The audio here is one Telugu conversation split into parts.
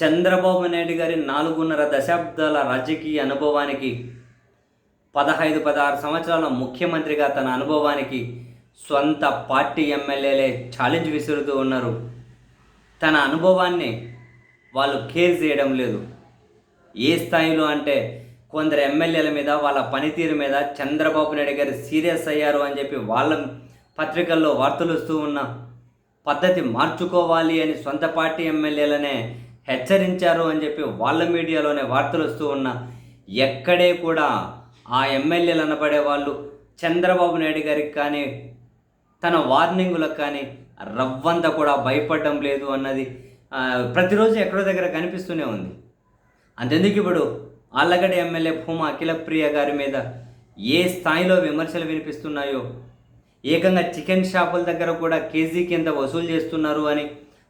చంద్రబాబు నాయుడు గారి నాలుగున్నర దశాబ్దాల రాజకీయ అనుభవానికి పదహైదు పదహారు సంవత్సరాల ముఖ్యమంత్రిగా తన అనుభవానికి సొంత పార్టీ ఎమ్మెల్యేలే ఛాలెంజ్ విసురుతూ ఉన్నారు. తన అనుభవాన్ని వాళ్ళు కేర్ చేయడం లేదు. ఏ స్థాయిలో అంటే కొందరు ఎమ్మెల్యేల మీద వాళ్ళ పనితీరు మీద చంద్రబాబు నాయుడు గారు సీరియస్ అయ్యారు అని చెప్పి వాళ్ళ పత్రికల్లో వార్తలు వస్తూ ఉన్న పద్ధతి మార్చుకోవాలి అని సొంత పార్టీ ఎమ్మెల్యేలనే హెచ్చరించారు అని చెప్పి వాళ్ళ మీడియాలోనే వార్తలు వస్తూ ఉన్న ఎక్కడే కూడా ఆ ఎమ్మెల్యేలు అనబడే వాళ్ళు చంద్రబాబు నాయుడు గారికి కానీ తన వార్నింగులకు కానీ రవ్వంత కూడా భయపడడం లేదు అన్నది ప్రతిరోజు ఎక్కడో దగ్గర కనిపిస్తూనే ఉంది. అంతెందుకు ఇప్పుడు ఆళ్ళగడ్డ ఎమ్మెల్యే భూమా అఖిలప్రియ గారి మీద ఏ స్థాయిలో విమర్శలు వినిపిస్తున్నాయో ఏకంగా చికెన్ షాపుల దగ్గర కూడా కేజీ కింద వసూలు చేస్తున్నారు అని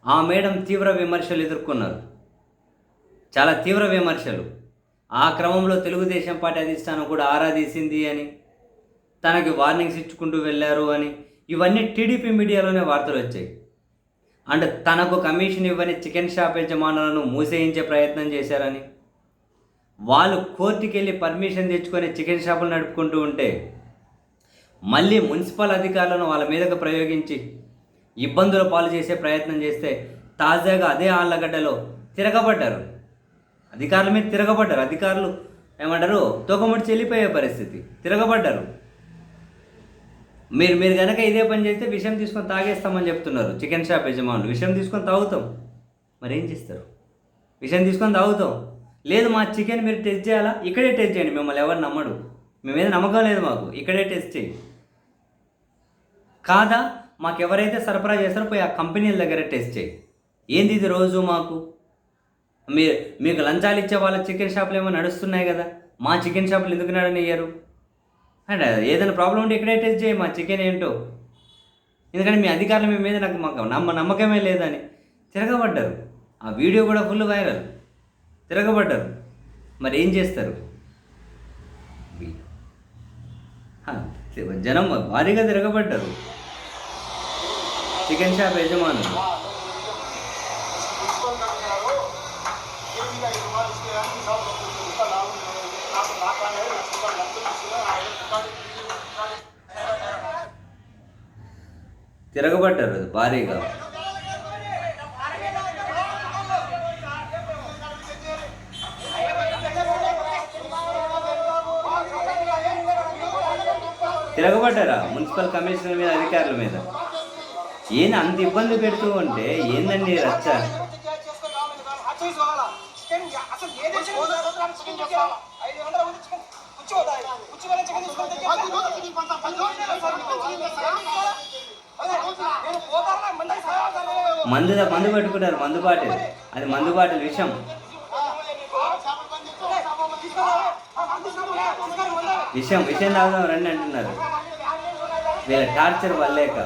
ఆ మేడం తీవ్ర విమర్శలు ఎదుర్కొన్నారు. చాలా తీవ్ర విమర్శలు. ఆ క్రమంలో తెలుగుదేశం పార్టీ అధిష్టానం కూడా ఆరాధీసింది అని తనకి వార్నింగ్స్ ఇచ్చుకుంటూ వెళ్ళారు అని ఇవన్నీ టీడీపీ మీడియాలోనే వార్తలు వచ్చాయి. అండ్ తనకు కమిషన్ ఇవ్వని చికెన్ షాప్ యజమానులను మూసేయించే ప్రయత్నం చేశారని వాళ్ళు కోర్టుకి వెళ్ళి పర్మిషన్ తెచ్చుకొని చికెన్ షాపులు నడుపుకుంటూ ఉంటే మళ్ళీ మున్సిపల్ అధికారులను వాళ్ళ మీదకు ప్రయోగించి ఇబ్బందుల పాలు చేసే ప్రయత్నం చేస్తే తాజాగా అదే ఆళ్ళగడ్డలో తిరగబడ్డారు. అధికారుల మీద తిరగబడ్డారు. అధికారులు ఏమంటారు? తోకముడిచి వెళ్ళిపోయే పరిస్థితి. తిరగబడ్డారు. మీరు మీరు కనుక ఇదే పని చేస్తే విషయం తీసుకొని తాగేస్తామని చెప్తున్నారు చికెన్ షాప్ యజమానులు. విషయం తీసుకొని తాగుతాం. మరి ఏం చేస్తారు? విషయం తీసుకొని తాగుతాం. లేదు మా చికెన్ మీరు టెస్ట్ చేయాలా? ఇక్కడే టెస్ట్ చేయండి. మిమ్మల్ని ఎవరు నమ్మడు. మీ నమ్మకం లేదు మాకు. ఇక్కడే టెస్ట్ చేయి కాదా? మాకు ఎవరైతే సరఫరా చేస్తారో పోయి ఆ కంపెనీల దగ్గర టెస్ట్ చేయి ఏంది ఇది రోజు మాకు? మీరు మీకు లంచాలు ఇచ్చే వాళ్ళ చికెన్ షాపులు ఏమో నడుస్తున్నాయి కదా. మా చికెన్ షాపులు ఎందుకు నడనియ్యారు అండ్ ఏదైనా ప్రాబ్లం ఉంటే ఇక్కడే టెస్ట్ చేయి మా చికెన్ ఏంటో. ఎందుకంటే మీ అధికారులు మీ మీద నాకు మాకు నమ్మ నమ్మకమే లేదని తిరగబడ్డారు. ఆ వీడియో కూడా ఫుల్ వైరల్. తిరగబడ్డారు. మరి ఏం చేస్తారు? జనం భారీగా తిరగబడ్డారు. చికెన్ షాప్ యజమానులు. తిరగబడ్డారు అది భారీగా. తిరగబడ్డారా మున్సిపల్ కమిషనర్ మీద అధికారుల మీద? ఏంది అంత ఇబ్బంది పెడుతూ ఉంటే ఏందండి రచ్చ? అసలు ఏది చికెన్ ఐదు గంటల ముందు చికెన్ కుచ్చి పోతాయి కుచ్చి చికెన్ నేను పోతారా మంది మందు మందు పెట్టుకుంటారు మందు బాటిల్ అది మందు బాటిల్ విషం విషయం విషయం తాగుదాం రండి అంటున్నారు. వీళ్ళ టార్చర్ వల్లేక.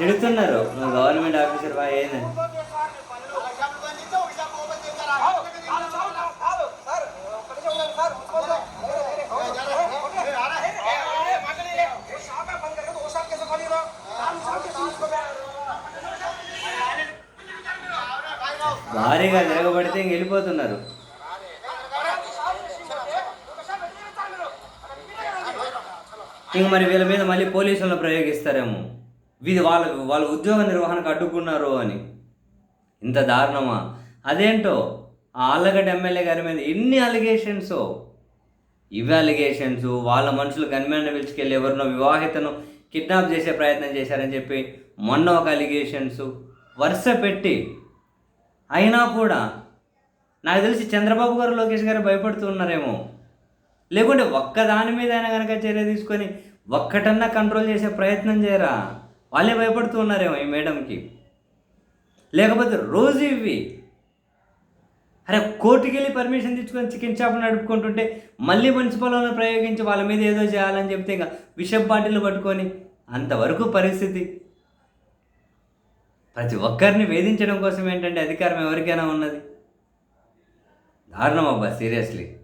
తిడుతున్నారు. నువ్వు గవర్నమెంట్ ఆఫీసర్ బా ఏందని. భారీగా తిరగబడితే ఇంక వెళ్ళిపోతున్నారు. ఇంక మరి వీళ్ళ మీద మళ్ళీ పోలీసులను ప్రయోగిస్తారేమో. వీధి వాళ్ళ వాళ్ళ ఉద్యోగ నిర్వహణకు అడ్డుకున్నారు అని. ఇంత దారుణమా? అదేంటో? ఆ ఆళ్ళగడ్డ ఎమ్మెల్యే గారి మీద ఎన్ని అలిగేషన్స్ ఇవి అలిగేషన్స్ వాళ్ళ మనుషులు గన్మెన్ పిలుచుకెళ్ళి ఎవరినో వివాహితను కిడ్నాప్ చేసే ప్రయత్నం చేశారని చెప్పి మొన్న ఒక అలిగేషన్స్ వరుస పెట్టి. అయినా కూడా నాకు తెలిసి చంద్రబాబు గారు లోకేష్ గారు భయపడుతూ ఉన్నారేమో. లేకుంటే ఒక్క దాని మీద అయినా కనుక చర్య తీసుకొని ఒక్కటన్నా కంట్రోల్ చేసే ప్రయత్నం చేయరా? వాళ్ళే భయపడుతూ ఉన్నారేమో ఈ మేడంకి. లేకపోతే రోజు ఇవి. అరే కోర్టుకి వెళ్ళి పర్మిషన్ తెచ్చుకొని చికెన్ షాప్ నడుపుకుంటుంటే మళ్ళీ మున్సిపల్లోనే ప్రయోగించి వాళ్ళ మీద ఏదో చేయాలని చెప్తే ఇంకా విష బాటిల్ పట్టుకొని అంతవరకు పరిస్థితి. ప్రతి ఒక్కరిని వేధించడం కోసం ఏంటంటే అధికారం ఎవరికైనా ఉన్నది. దారుణం అబ్బా సీరియస్లీ.